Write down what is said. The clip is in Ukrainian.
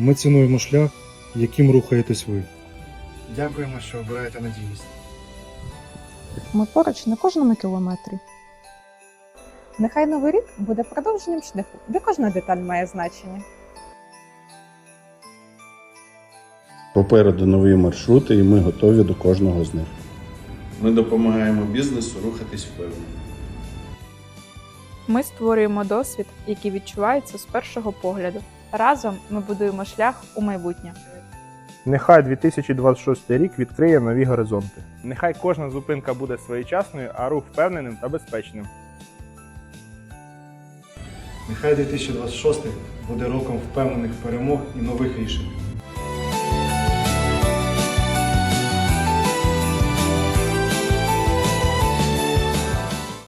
Ми цінуємо шлях, яким рухаєтесь ви. Дякуємо, що обираєте надійність. Ми поруч на кожному кілометрі. Нехай новий рік буде продовженням шляху, де кожна деталь має значення. Попереду нові маршрути, і ми готові до кожного з них. Ми допомагаємо бізнесу рухатись впевнено. Ми створюємо досвід, який відчувається з першого погляду. Разом ми будуємо шлях у майбутнє. Нехай 2026 рік відкриє нові горизонти. Нехай кожна зупинка буде своєчасною, а рух впевненим та безпечним. Нехай 2026 буде роком впевнених перемог і нових рішень.